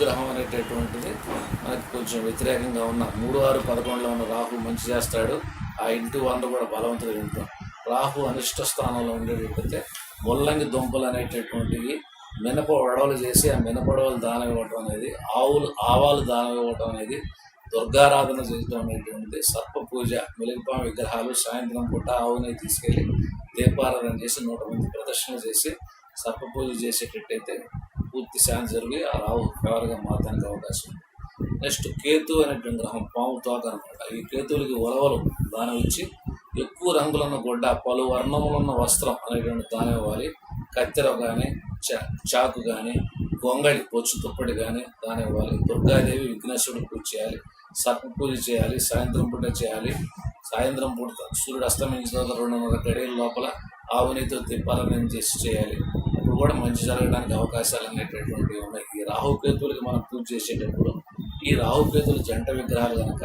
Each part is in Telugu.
గ్రహం అనేటటువంటిది మనకి కొంచెం వ్యతిరేకంగా ఉన్న మూడు ఆరు పదకొండులో ఉన్న రాహు మంచి చేస్తాడు. ఆ ఇంటి వాళ్ళు కూడా బలవంతులు ఉంటాం రాహు అనిష్ట స్థానంలో ఉండేటట్టయితే ముల్లంగి దుంపలు అనేటటువంటివి మినప వడవలు చేసి ఆ మినపడవలు దానం ఇవ్వటం అనేది ఆవులు ఆవాలు దానం ఇవ్వటం అనేది దుర్గారాధన చేయటం అనేటువంటిది సర్ప పూజ మిలిగిపాం విగ్రహాలు సాయంత్రం పూట ఆవుని తీసుకెళ్ళి దీపారాధన చేసి నూట మంది ప్రదర్శన చేసి సర్ప పూజ చేసేటట్టయితే పూర్తి శాంతి జరిగి ఆ రావు ఫేవర్గా మారడానికి అవకాశం నెక్స్ట్ కేతు అనేటువంటి గ్రహం పాము తోక అనమాట ఈ కేతువులకి ఉలవలు దానం ఇచ్చి ఎక్కువ రంగులున్న గుడ్డ పలు వర్ణములున్న వస్త్రం అనేటువంటి దానం ఇవ్వాలి కత్తెర కానీ చాకు కానీ గొంగళి పొచ్చు తుప్పటి కానీ దానం ఇవ్వాలి దుర్గాదేవి విఘ్నేశ్వరుడు పూజ చేయాలి సర్ప పూజ చేయాలి సాయంత్రం పూట చేయాలి. సాయంత్రం పూట సూర్యుడు అస్తమించిన తర్వాత రెండున్నర గడియల లోపల ఆవునితో తిప్పాలని చేసి చేయాలి. కూడా మంచి జరగడానికి అవకాశాలు అనేటటువంటివి ఉన్నాయి. ఈ రాహుకేతువులకి మనం పూజ చేసేటప్పుడు ఈ రాహుకేతుల జంట విగ్రహాలు కనుక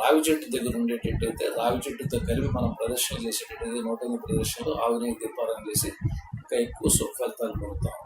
రావి చెట్టు దగ్గర ఉండేటట్టయితే రావి చెట్టుతో కలిపి మనం ప్రదర్శన చేసేటట్టు నూట ఎనిమిది ప్రదర్శనలు ఆవుని దీపారాయణ చేసి ఇంకా ఎక్కువ సుఫలితాలు పొందుతాం